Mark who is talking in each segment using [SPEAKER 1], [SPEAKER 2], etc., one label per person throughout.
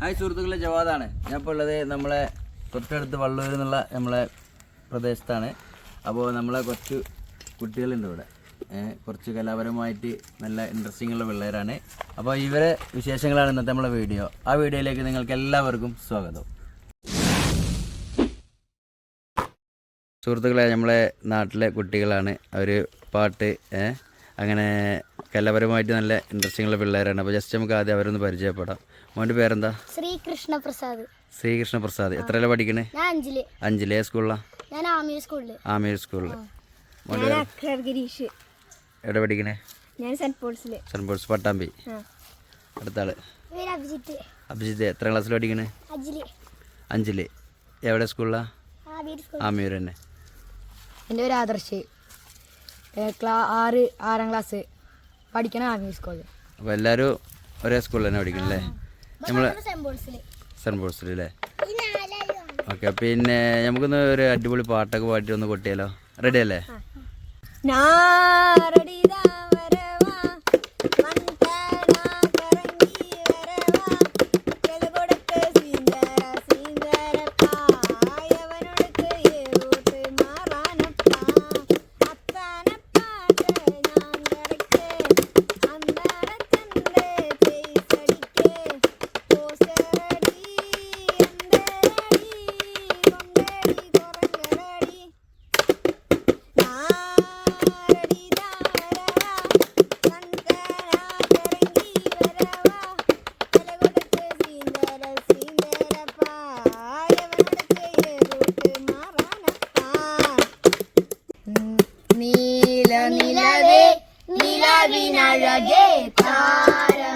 [SPEAKER 1] Hi സുഹൃത്തുക്കളെ ജവാദാണ്. ഞാൻ ഇപ്പോൾ ഉള്ളത് നമ്മളെ തൊട്ടടുത്ത് വള്ളൂർ എന്നുള്ള നമ്മളെ പ്രദേശത്താണ്. അപ്പോൾ നമ്മളെ കുറച്ച് കുട്ടികളുണ്ട് ഇവിടെ. കുറച്ച് കലാപരമായിട്ട് നല്ല ഇൻട്രസ്റ്റിംഗ് ഉള്ള പിള്ളേരാണ്. അപ്പോൾ ഇവരെ വിശേഷങ്ങളാണ് ഇന്നത്തെ നമ്മളെ വീഡിയോ. ആ വീഡിയോയിലേക്ക് നിങ്ങൾക്ക് എല്ലാവർക്കും സ്വാഗതം. സുഹൃത്തുക്കളെ നമ്മളെ നാട്ടിലെ കുട്ടികളാണ്. അവർ പാട്ട് അങ്ങനെ കലാപരമായിട്ട് നല്ല ഇൻട്രസ്റ്റിംഗ് ഉള്ള പിള്ളേരാണ്. അപ്പോൾ ജസ്റ്റ് നമുക്ക് ആദ്യം അവരൊന്ന് പരിചയപ്പെടാം. മോന്റെ പേരെന്താ?
[SPEAKER 2] ശ്രീകൃഷ്ണ പ്രസാദ്
[SPEAKER 1] ശ്രീകൃഷ്ണ പ്രസാദ് എത്രയല്ല പഠിക്കണേ?
[SPEAKER 2] ഞാൻ അഞ്ചിൽ.
[SPEAKER 1] ഏ സ്കൂളിലാ
[SPEAKER 2] ഞാൻ ആമീർ സ്കൂളിൽ
[SPEAKER 1] ആമീർ സ്കൂളിൽ
[SPEAKER 2] അക്ഷർ ഗിരീഷ്.
[SPEAKER 1] എവിടെ പഠിക്കണേ?
[SPEAKER 2] ഞാൻ സെന്റ് പോൾസിൽ.
[SPEAKER 1] Saint Paul's Pattambi. അടുത്ത
[SPEAKER 2] ആൾ? അഭിജിത്ത്.
[SPEAKER 1] അഭിജിത്ത് എത്ര ക്ലാസ്സിൽ പഠിക്കണേ? അഞ്ചിൽ. എവിടെ
[SPEAKER 2] സ്കൂൾ
[SPEAKER 1] ആമീർ തന്നെ.
[SPEAKER 3] എന്റെ ഒരു ആദർശ്. ക്ലാ ആറ് ആറാം ക്ലാസ് പഠിക്കണ ആർമി സ്കൂളിൽ
[SPEAKER 1] അപ്പോൾ എല്ലാവരും ഒരേ സ്കൂളിൽ തന്നെ പഠിക്കണല്ലേ? നമ്മൾ
[SPEAKER 2] സെന്റ്
[SPEAKER 1] ബോൾസിൽ അല്ലേ ഓക്കെ പിന്നെ നമുക്കൊന്ന് ഒരു അടിപൊളി പാട്ടൊക്കെ പാട്ടി ഒന്ന് കൊട്ടിയാലോ? റെഡി അല്ലേ?
[SPEAKER 3] നീല നിലവേ നിലവിനഴകേ താരമണികേ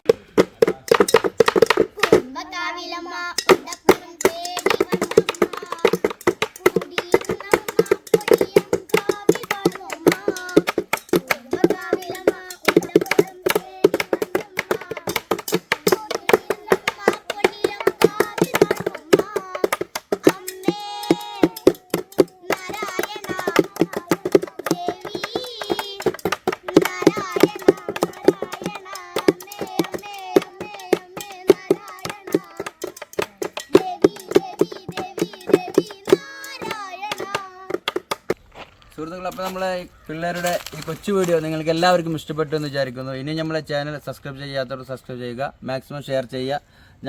[SPEAKER 1] സുഹൃത്തുക്കൾ അപ്പോൾ നമ്മളെ പിള്ളേരുടെ ഈ കൊച്ചു വീഡിയോ നിങ്ങൾക്ക് എല്ലാവർക്കും ഇഷ്ടപ്പെട്ടു എന്ന് വിചാരിക്കുന്നു. ഇനി നമ്മളെ ചാനൽ സബ്സ്ക്രൈബ് ചെയ്യാത്തവർ സബ്സ്ക്രൈബ് ചെയ്യുക. മാക്സിമം ഷെയർ ചെയ്യുക.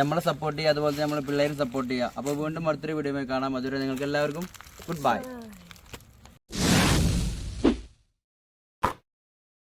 [SPEAKER 1] നമ്മളെ സപ്പോർട്ട് ചെയ്യുക അതുപോലെ തന്നെ നമ്മളെ പിള്ളേരും സപ്പോർട്ട് ചെയ്യുക. അപ്പോൾ വീണ്ടും അടുത്തൊരു വീഡിയോ കാണാം. അതുവരെ നിങ്ങൾക്ക് എല്ലാവർക്കും ഗുഡ് ബൈ